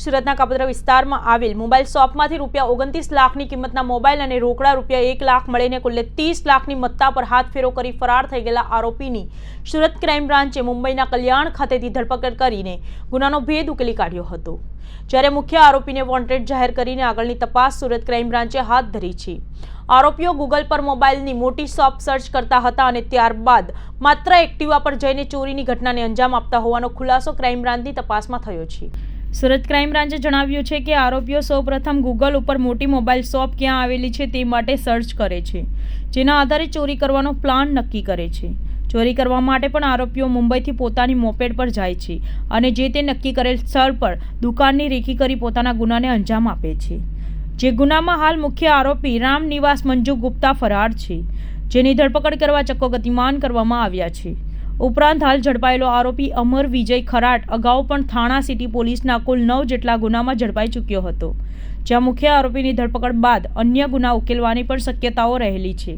સુરતના કાપોદ્રા વિસ્તારમાં આવેલ મોબાઈલ શોપમાંથી રૂપિયા ઓગણત્રીસ લાખની કિંમતના મોબાઈલ અને રોકડા રૂપિયા એક લાખ મળીને કુલ્લે ત્રીસ લાખની મત્તા પર હાથ ફેરો કરી ફરાર થઈ ગયેલા આરોપીની સુરત ક્રાઇમ બ્રાન્ચે મુંબઈના કલ્યાણ ખાતેથી ધરપકડ કરીને ગુનાનો ભેદ ઉકેલી કાઢ્યો હતો. જ્યારે મુખ્ય આરોપીને વોન્ટેડ જાહેર કરીને આગળની તપાસ સુરત ક્રાઇમ બ્રાન્ચે હાથ ધરી છે. આરોપીઓ ગૂગલ પર મોબાઈલની મોટી શોપ સર્ચ કરતા હતા અને ત્યારબાદ માત્ર એક્ટિવા પર જઈને ચોરીની ઘટનાને અંજામ આપતા હોવાનો ખુલાસો ક્રાઇમ બ્રાન્ચની તપાસમાં થયો છે. સુરત ક્રાઇમ બ્રાન્ચે જણાવ્યું છે કે આરોપીઓ સૌપ્રથમ ગૂગલ ઉપર મોટી મોબાઈલ શોપ ક્યાં આવેલી છે તે માટે સર્ચ કરે છે, જેના આધારે ચોરી કરવાનો પ્લાન નક્કી કરે છે. ચોરી કરવા માટે પણ આરોપીઓ મુંબઈથી પોતાની મોપેડ પર જાય છે અને જે તે નક્કી કરેલ સ્થળ પર દુકાનની રેખી કરી પોતાના ગુનાને અંજામ આપે છે. જે ગુનામાં હાલ મુખ્ય આરોપી રામ નિવાસ મંજુ ગુપ્તા ફરાર છે, જેની ધરપકડ કરવા ચક્કો ગતિમાન કરવામાં આવ્યા છે. ઉપરાંત હાલ ઝડપાયેલો આરોપી અમર વિજય ખરાટ અગાઉ પણ થાણા સિટી પોલીસના કુલ નવ જેટલા ગુનામાં ઝડપાઈ ચૂક્યો હતો. જ્યાં મુખ્ય આરોપીની ધરપકડ બાદ અન્ય ગુના ઉકેલવાની પણ શક્યતાઓ રહેલી છે.